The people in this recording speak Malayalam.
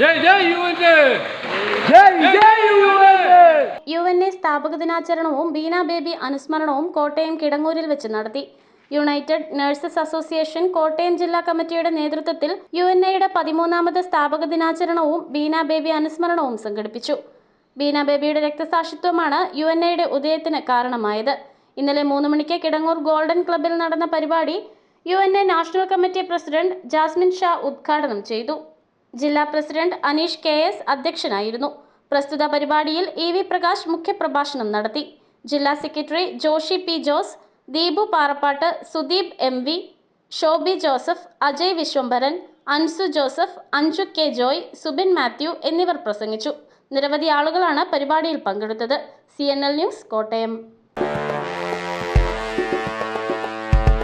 Jai Jai U N A Jai Jai സ്ഥാപക ദിനാചരണവും ബീന ബേബി അനുസ്മരണവും കോട്ടയം കിടങ്ങൂരിൽ വെച്ച് നടത്തി. യുണൈറ്റഡ് നഴ്സസ് അസോസിയേഷൻ കോട്ടയം ജില്ലാ കമ്മിറ്റിയുടെ നേതൃത്വത്തിൽ യു എൻ എയുടെ പതിമൂന്നാമത് സ്ഥാപക ദിനാചരണവും ബീന ബേബി അനുസ്മരണവും സംഘടിപ്പിച്ചു. ബീന ബേബിയുടെ രക്തസാക്ഷിത്വമാണ് യു എൻ എയുടെ ഉദയത്തിന് കാരണമായത്. ഇന്നലെ മൂന്ന് മണിക്ക് കിടങ്ങൂർ ഗോൾഡൻ ക്ലബ്ബിൽ നടന്ന പരിപാടി U N A national committee president Jasmine Shah ഉദ്ഘാടനം ചെയ്തു. ജില്ലാ പ്രസിഡന്റ് അനീഷ് കെ എസ് അധ്യക്ഷനായിരുന്നു. പ്രസ്തുത പരിപാടിയിൽ ഇ വി പ്രകാശ് മുഖ്യപ്രഭാഷണം നടത്തി. ജില്ലാ secretary Joshy P Jose Deepu Parappattu Sudeep M V Shobi Joseph Ajay Vishwambharan Anzu Joseph Anju K Joy Subin Mathew എന്നിവർ പ്രസംഗിച്ചു. നിരവധി ആളുകളാണ് പരിപാടിയിൽ പങ്കെടുത്തത്. C news Kottayam.